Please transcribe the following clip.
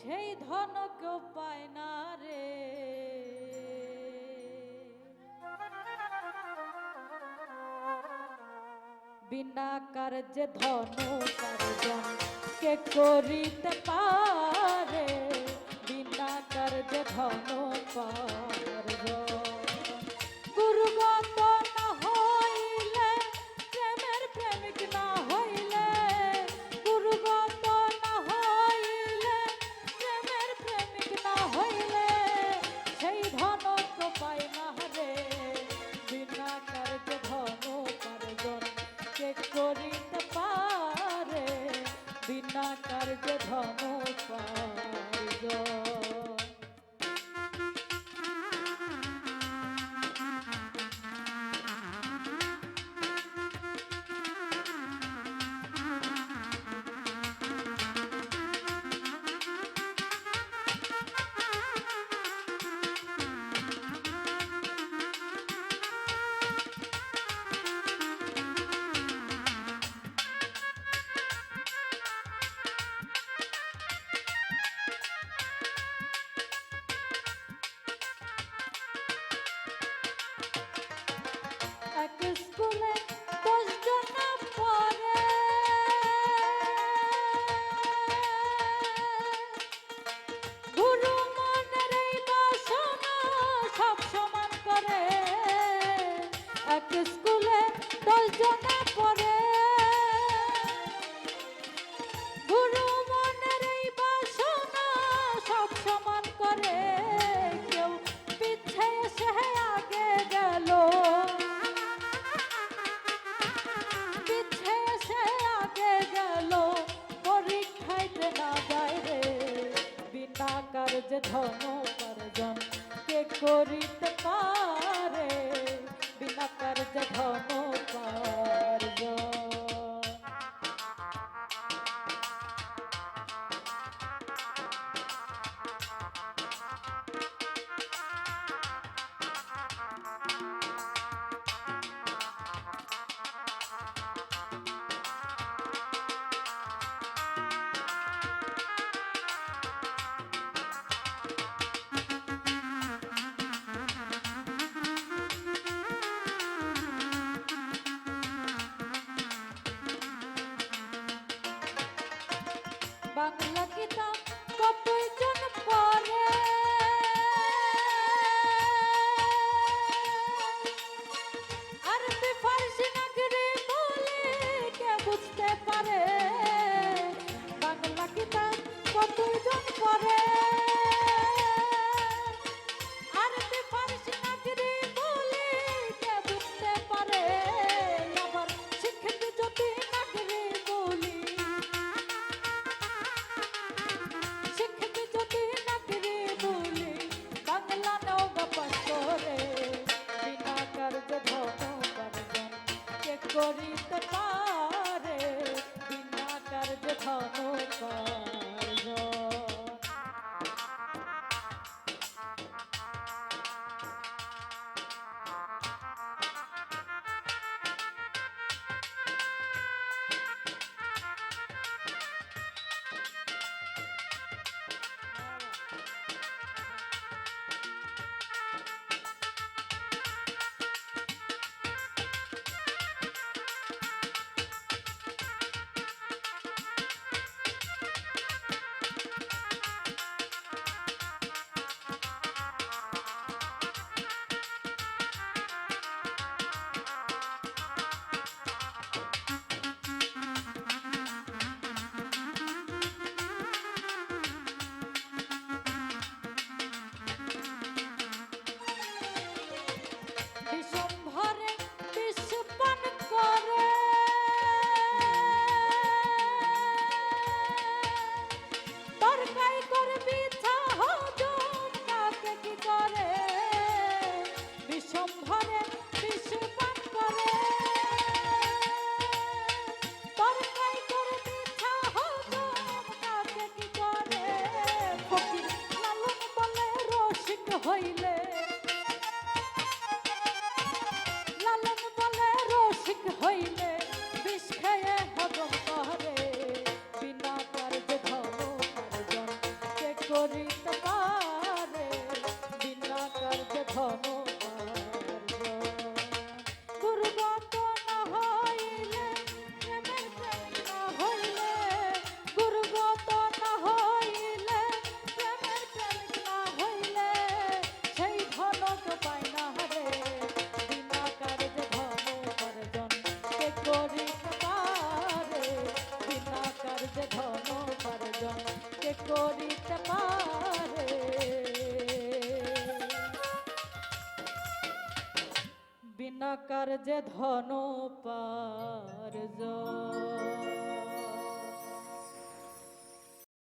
সেই ধন কেউ পায় না রে। বিনা কার্যে ধন কার্য কে করিতে পা ধন টাকার যে ধন উপার্জন কে করিতে পার করিতে পারে? বিনা কার্য ধন করিত পারে, বিনা কার্য ধন গুরুগত না। হইলে না হইলে গুরুগত না হইলে প্রেমের প্রেমিক না হইলে, সেই ধনক পায় না হরে বিনা কার্য ধন করি কার্যে ধন পার